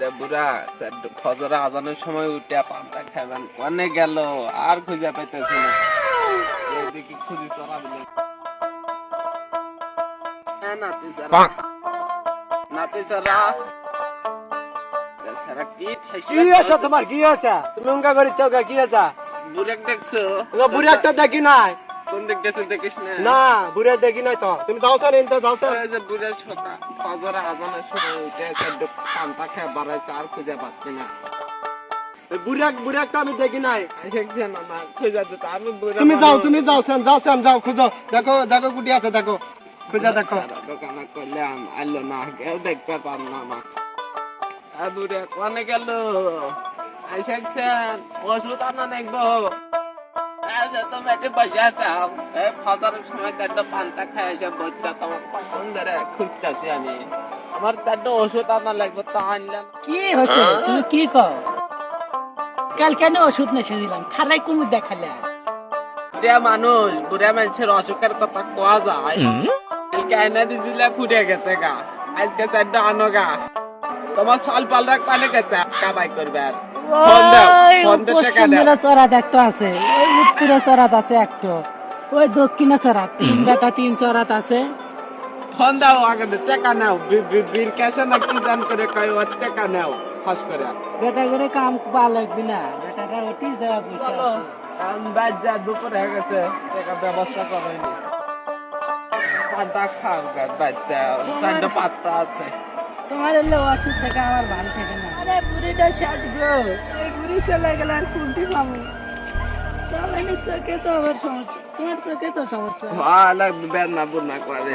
রে বুড়া ফজর আজানের সময় উঠে পান্তা খাবেন কনে গেল আর খুঁজে পাইতেছি না। এদিকে খুঁজি চড়াবি নাতি সারা। নাতি সারা। সারা কি কি আছে তোমার? কি আছে? তুমি উঙ্কা করে চৌকা কি আছে? বুড়াক দেখছ? বুড়ি একটা দেখি নাই। কোন দিক গেছে দেখিস না। না বুড়ি দেখি নাই তো। তুমি যাও স্যার এনতে যাও স্যার ওই যে বুড়া আজানের সময় একটু পান্তা খেয়ে বাড়াইছে আর খুঁজে পাচ্ছি না। আমি দেখি নাই। তুমি যাও তুমি যাও স্যার যাও স্যার যাও খুঁজো। দেখো দেখো কুটি আছে দেখো। খুঁজে দেখো। দোকানে করলাম আইলো না কেউ দেখতে পার না আমার আর বুড়ে কোনে গেল? আইসাচ্ছেন ওষুধ আনা দেখব বসে আছাও ফজরের সময় চারটা পান্তা খাই এসে বচ্চা তোমার কখন ধরে খুঁজতেছি আমি। আমার চারটা ওষুধ আনা লাগবে তা আনলেন কি হয়েছে? তুমি কি কও? কাল কেন ওষুধ নেছে দিলাম? খালাই কোন দেখালে? বুড়া মানুষ বুড়া মানুষের অসুখের কথা কোয়া যায়। কালকে এনে দিছিলে ফুটে গেছে গা। আজকে চারটা আনো গা। তোমার সাল পাল রাখ পানে গেছে কাবাই করবে আর। ফোন দাও ফোন দে টাকা দাও। চড়াত একটা আছে ওই উত্তরে চড়াত আছে একটা। ওই দক্ষিণে চড়াত তিন বেটা তিন চড়াত আছে। ফোন দাও আগে টাকা নাও। বি- বি- বীর ক্যাশে না কি জান করে কয় ওর টাকা নাও ফাঁস করে। বেটা করে কাম পা লাগবে না বেটাটা ওটি যাওয়া পয়সা কাম বাদ যা দুপুর হয়ে গেছে টাকা ব্যবস্থা করাইনি। পাতা খাও বাচ্চা পাত্তা আছে। তোমার এলে অসুখ থেকে আমার ভালো থাকে না। আরে বুড়িটা শেষ গো এই বুড়ি চলে গেলে আর কোনটি পাবো তোমার চোখে তো আবার সমস্যা। তোমার চোখে তো সমস্যা। ভালো বেদনা বুনা করে।